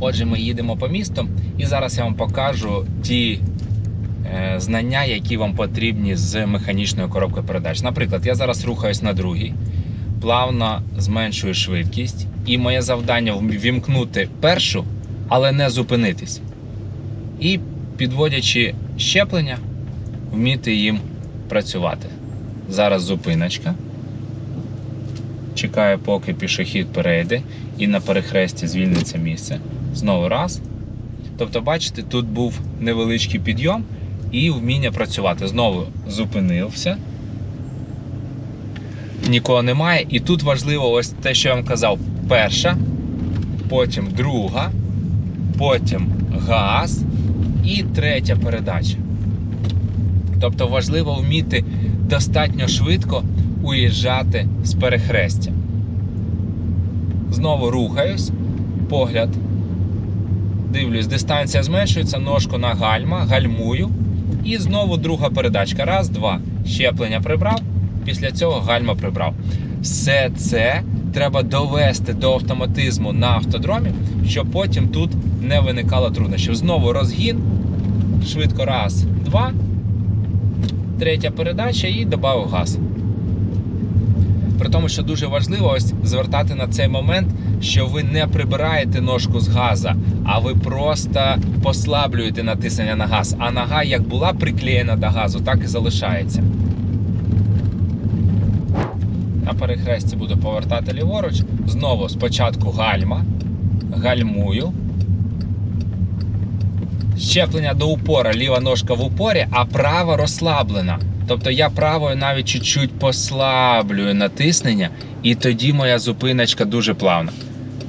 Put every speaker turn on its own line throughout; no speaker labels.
Отже, ми їдемо по місту, і зараз я вам покажу ті е, знання, які вам потрібні з механічною коробкою передач. Наприклад, я зараз рухаюсь на другій, плавно зменшую швидкість, і моє завдання вімкнути першу, але не зупинитись. І підводячи щеплення, вміти їм працювати. Зараз зупиночка. Чекаю, поки пішохід перейде і на перехресті звільниться місце. Знову раз. Тобто, бачите, тут був невеличкий підйом і вміння працювати. Знову зупинився. Нікого немає. І тут важливо ось те, що я вам казав: перша, потім друга, потім газ і третя передача. Тобто важливо вміти достатньо швидко уїжджати з перехрестя. Знову рухаюсь, погляд. Дивлюсь, дистанція зменшується, ножку на гальма, гальмую. І знову друга передачка. Раз, два. Щеплення прибрав, після цього гальма прибрав. Все це треба довести до автоматизму на автодромі, щоб потім тут не виникало труднощів. Знову розгін. Швидко раз, два. Третя передача і додав газ. При тому, що дуже важливо ось звертати на цей момент, що ви не прибираєте ножку з газа, а ви просто послаблюєте натиснення на газ. А нога як була приклеєна до газу, так і залишається. На перехресті буду повертати ліворуч. Знову спочатку гальма. Гальмую. Щеплення до упора, ліва ножка в упорі, а права розслаблена. Тобто я правою навіть чуть-чуть послаблюю натиснення, і тоді моя зупиночка дуже плавна.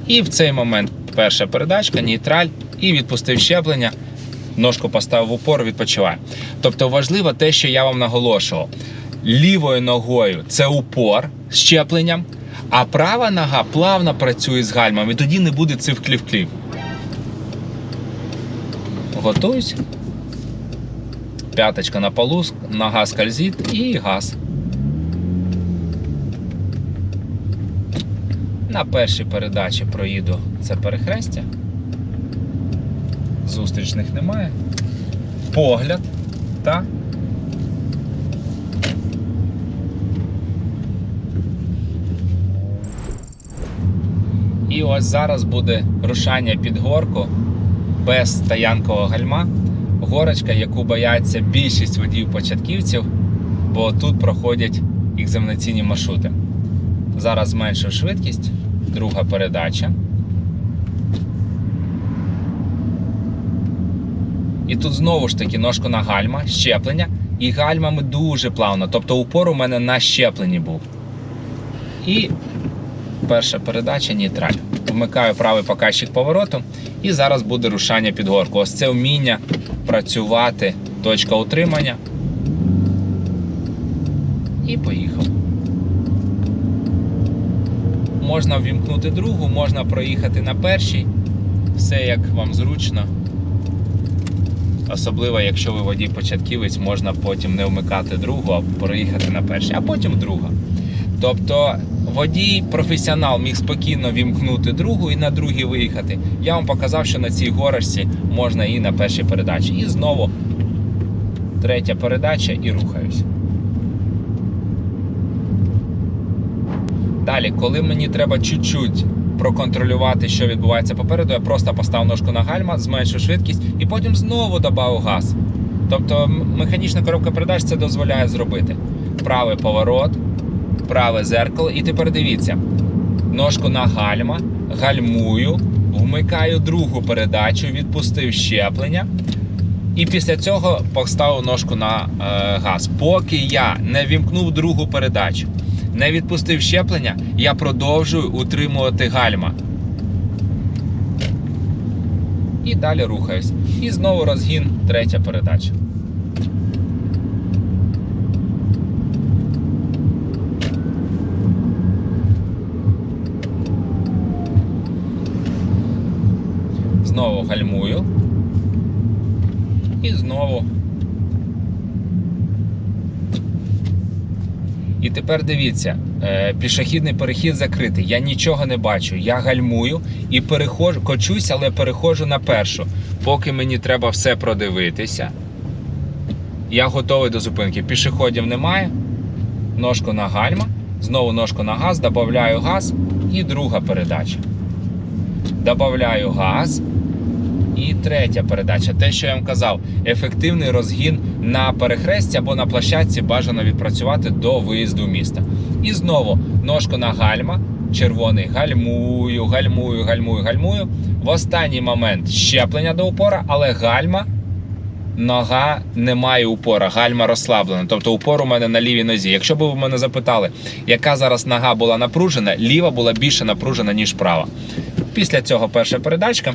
І в цей момент перша передачка, нейтраль, і відпустив щеплення, ножку поставив в упор, відпочиваю. Тобто важливо те, що я вам наголошував. Лівою ногою це упор з щепленням, а права нога плавно працює з гальмом, і тоді не буде цих клів-клів. Готуюсь. П'яточка на полу, нога скользить і газ. На першій передачі проїду це перехрестя. Зустрічних немає. Погляд. Та. І ось зараз буде рушання під горку без стоянкового гальма горочка, яку бояться більшість водіїв-початківців, бо тут проходять екзаменаційні маршрути. Зараз зменшив швидкість, друга передача. І тут знову ж таки ножку на гальма, щеплення, і гальмами дуже плавно. Тобто упор у мене на щепленні був. І перша передача нейтраль. Вмикаю правий показчик повороту, і зараз буде рушання під горку. Ось це вміння працювати, точка утримання. І поїхав. Можна ввімкнути другу, можна проїхати на першій. Все як вам зручно. Особливо, якщо ви водій початківець, можна потім не вмикати другу, а проїхати на першій, а потім друга. Тобто водій професіонал міг спокійно вімкнути другу і на другій виїхати. Я вам показав, що на цій горочці можна і на першій передачі. І знову третя передача і рухаюсь. Далі, коли мені треба чуть-чуть проконтролювати, що відбувається попереду, я просто постав ножку на гальма, зменшу швидкість і потім знову додав газ. Тобто механічна коробка передач це дозволяє зробити. Правий поворот, праве зеркало. І тепер дивіться: ножку на гальма, гальмую, вмикаю другу передачу, відпустив щеплення. І після цього поставив ножку на е, газ. Поки я не вімкнув другу передачу, не відпустив щеплення, я продовжую утримувати гальма. І далі рухаюсь. І знову розгін, третя передача. Знову гальмую. І знову. І тепер дивіться, е, пішохідний перехід закритий. Я нічого не бачу. Я гальмую і переходжу, кочусь, але переходжу на першу. Поки мені треба все продивитися. Я готовий до зупинки. Пішоходів немає. Ножку на гальма, знову ножку на газ, додаю газ і друга передача. Добавляю газ. І третя передача. Те, що я вам казав, ефективний розгін на перехресті або на площадці бажано відпрацювати до виїзду в місто. І знову ножку на гальма, червоний гальмую, гальмую, гальмую, гальмую. В останній момент щеплення до упора, але гальма, нога не має упора, гальма розслаблена. Тобто упор у мене на лівій нозі. Якщо б ви мене запитали, яка зараз нога була напружена, ліва була більше напружена, ніж права. Після цього перша передачка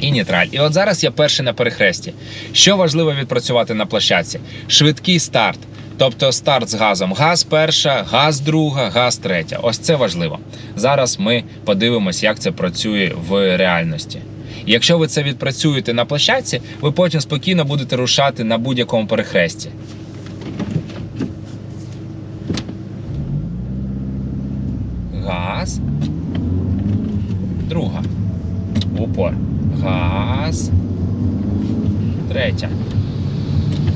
і нейтраль. І от зараз я перший на перехресті. Що важливо відпрацювати на площадці? Швидкий старт. Тобто старт з газом. Газ перша, газ друга, газ третя. Ось це важливо. Зараз ми подивимось, як це працює в реальності. Якщо ви це відпрацюєте на площадці, ви потім спокійно будете рушати на будь-якому перехресті. Газ. Друга. Упор. Газ. Третя.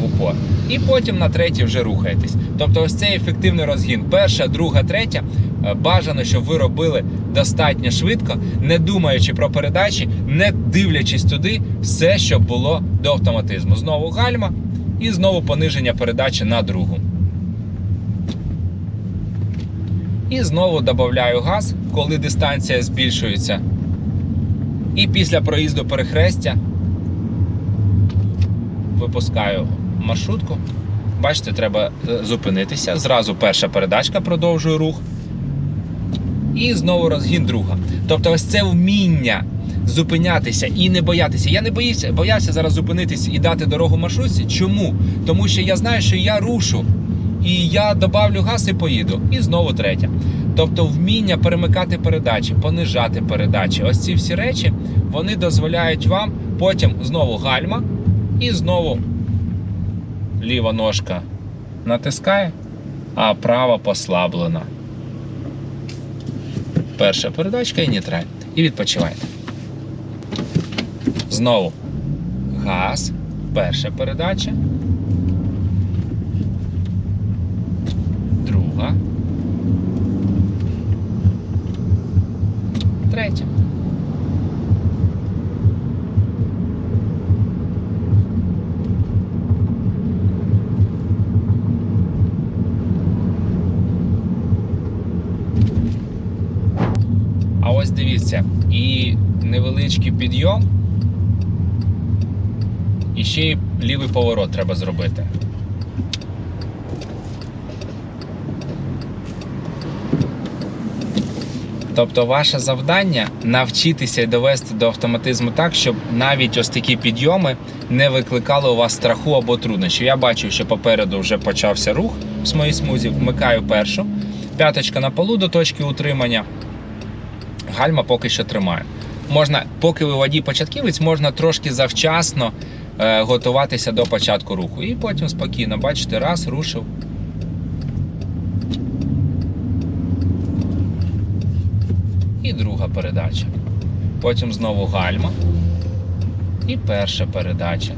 В упор. І потім на третій вже рухаєтесь. Тобто, ось цей ефективний розгін. Перша, друга, третя. Е, Бажано, щоб ви робили достатньо швидко, не думаючи про передачі, не дивлячись туди, все, що було до автоматизму. Знову гальма і знову пониження передачі на другу. І знову додаю газ, коли дистанція збільшується. І після проїзду перехрестя випускаю маршрутку. Бачите, треба е, зупинитися. Зразу перша передачка продовжує рух. І знову розгін друга. Тобто, ось це вміння зупинятися і не боятися. Я не боївся, боявся зараз зупинитись і дати дорогу маршрутці. Чому? Тому що я знаю, що я рушу. І я добавлю газ і поїду. І знову третя. Тобто вміння перемикати передачі, понижати передачі. Ось ці всі речі вони дозволяють вам потім знову гальма і знову ліва ножка натискає, а права послаблена. Перша передачка і нейтраль. І відпочиваєте. Знову газ, перша передача. Друга. Третя. А ось дивіться, і невеличкий підйом, і ще й лівий поворот треба зробити. Тобто ваше завдання навчитися і довести до автоматизму так, щоб навіть ось такі підйоми не викликали у вас страху або труднощів. Я бачу, що попереду вже почався рух з моїй смузі, вмикаю першу, п'яточка на полу до точки утримання, гальма поки що тримаю. Можна, поки ви водій початківець, можна трошки завчасно е, готуватися до початку руху. І потім спокійно, бачите, раз, рушив. І друга передача. Потім знову гальма. І перша передача.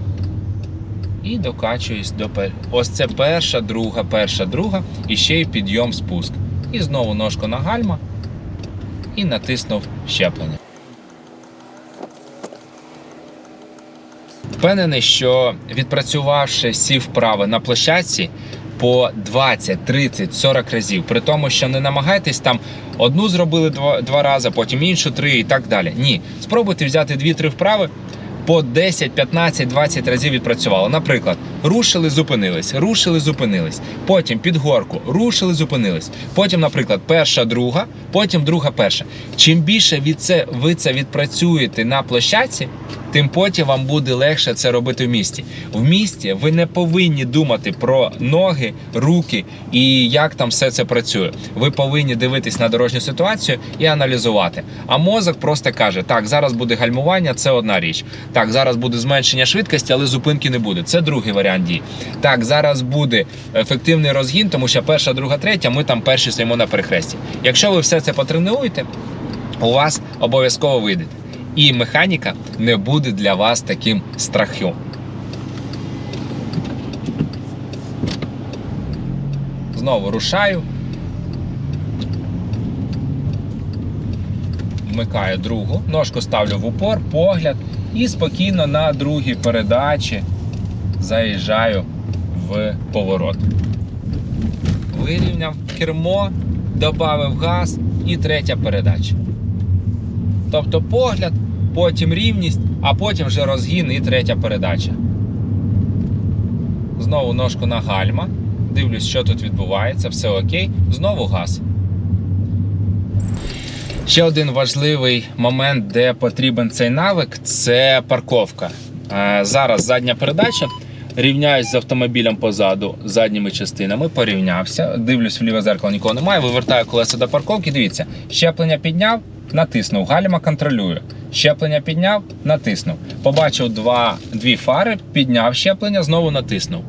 І докачуюсь до пер... Ось це перша, друга, перша, друга. І ще й підйом спуск. І знову ножку на гальма. І натиснув щеплення. Впевнений, що відпрацювавши всі вправи на площадці по 20, 30, 40 разів, при тому, що не намагайтесь там одну зробили два, два рази, потім іншу три і так далі. Ні, спробуйте взяти 2-3 вправи. По 10, 15, 20 разів відпрацювало. Наприклад, рушили, зупинились, рушили, зупинились. Потім під горку, рушили, зупинились. Потім, наприклад, перша, друга, потім друга, перша. Чим більше від це, ви це відпрацюєте на площадці, тим потім вам буде легше це робити в місті. В місті ви не повинні думати про ноги, руки і як там все це працює. Ви повинні дивитись на дорожню ситуацію і аналізувати. А мозок просто каже: так, зараз буде гальмування, це одна річ. Так, зараз буде зменшення швидкості, але зупинки не буде. Це другий варіант дій. Так, зараз буде ефективний розгін, тому що перша, друга, третя, ми там перші стоїмо на перехресті. Якщо ви все це потренуєте, у вас обов'язково вийде. І механіка не буде для вас таким страхом. Знову рушаю. Вмикаю другу, ножку ставлю в упор, погляд і спокійно на другій передачі заїжджаю в поворот. Вирівняв кермо, додав газ і третя передача. Тобто погляд, потім рівність, а потім вже розгін і третя передача. Знову ножку на гальма. Дивлюсь, що тут відбувається, все окей. Знову газ. Ще один важливий момент, де потрібен цей навик, це парковка. Е, Зараз задня передача. Рівняюсь з автомобілем позаду задніми частинами, порівнявся. Дивлюсь в ліве зеркало, нікого немає. Вивертаю колеса до парковки. Дивіться, щеплення підняв, натиснув. Гальма контролює. Щеплення підняв, натиснув. Побачив два, дві фари, підняв щеплення, знову натиснув.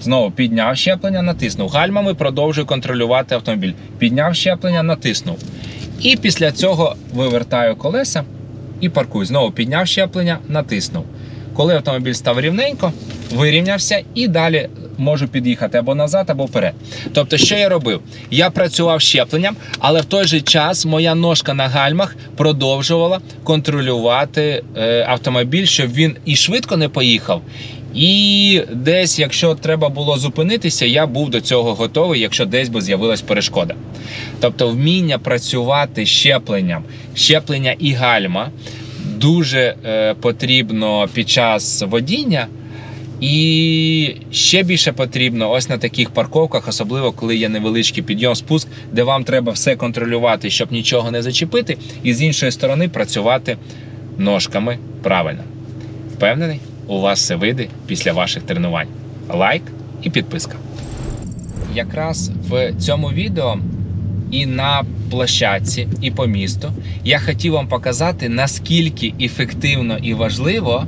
Знову підняв щеплення, натиснув. Гальмами продовжую контролювати автомобіль. Підняв щеплення, натиснув. І після цього вивертаю колеса і паркую. Знову підняв щеплення, натиснув. Коли автомобіль став рівненько, вирівнявся і далі можу під'їхати або назад, або вперед. Тобто, що я робив? Я працював щепленням, але в той же час моя ножка на гальмах продовжувала контролювати е, автомобіль, щоб він і швидко не поїхав. І десь, якщо треба було зупинитися, я був до цього готовий, якщо десь би з'явилась перешкода. Тобто, вміння працювати щепленням, щеплення і гальма дуже е, потрібно під час водіння. І ще більше потрібно ось на таких парковках, особливо коли є невеличкий підйом спуск, де вам треба все контролювати, щоб нічого не зачепити, і з іншої сторони працювати ножками правильно. Впевнений, у вас все вийде після ваших тренувань. Лайк і підписка. Якраз в цьому відео і на площадці, і по місту я хотів вам показати, наскільки ефективно і важливо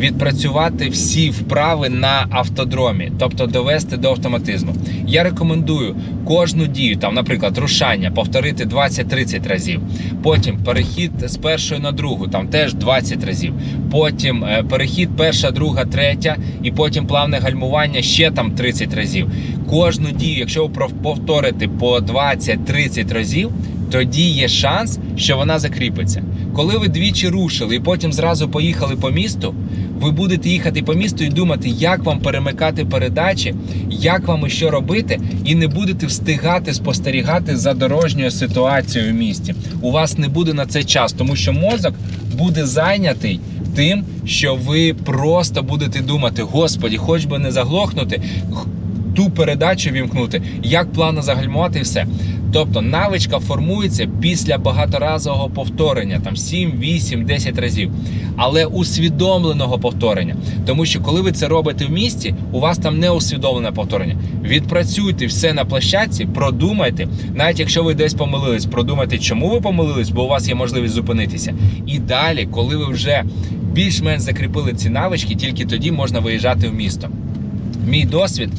відпрацювати всі вправи на автодромі, тобто довести до автоматизму. Я рекомендую кожну дію, там, наприклад, рушання повторити 20-30 разів. Потім перехід з першої на другу, там теж 20 разів. Потім е, перехід перша, друга, третя, і потім плавне гальмування ще там 30 разів. Кожну дію, якщо ви повторите по 20-30 разів, тоді є шанс, що вона закріпиться. Коли ви двічі рушили і потім зразу поїхали по місту, ви будете їхати по місту і думати, як вам перемикати передачі, як вам і що робити, і не будете встигати спостерігати за дорожньою ситуацією в місті. У вас не буде на це час, тому що мозок буде зайнятий тим, що ви просто будете думати: Господі, хоч би не заглохнути, ту передачу вімкнути, як плавно загальмувати все. Тобто навичка формується після багаторазового повторення, там 7, 8, 10 разів, але усвідомленого повторення. Тому що коли ви це робите в місті, у вас там не усвідомлене повторення. Відпрацюйте все на площадці, продумайте, навіть якщо ви десь помилились, продумайте, чому ви помилились, бо у вас є можливість зупинитися. І далі, коли ви вже більш-менш закріпили ці навички, тільки тоді можна виїжджати в місто. Мій досвід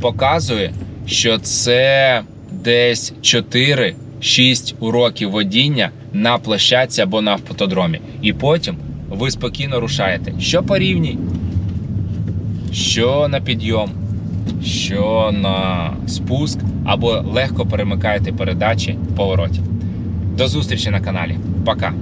показує, що це десь 4-6 уроків водіння на площадці або на автодромі. І потім ви спокійно рушаєте. Що по рівні, що на підйом, що на спуск, або легко перемикаєте передачі в повороті. До зустрічі на каналі. Пока!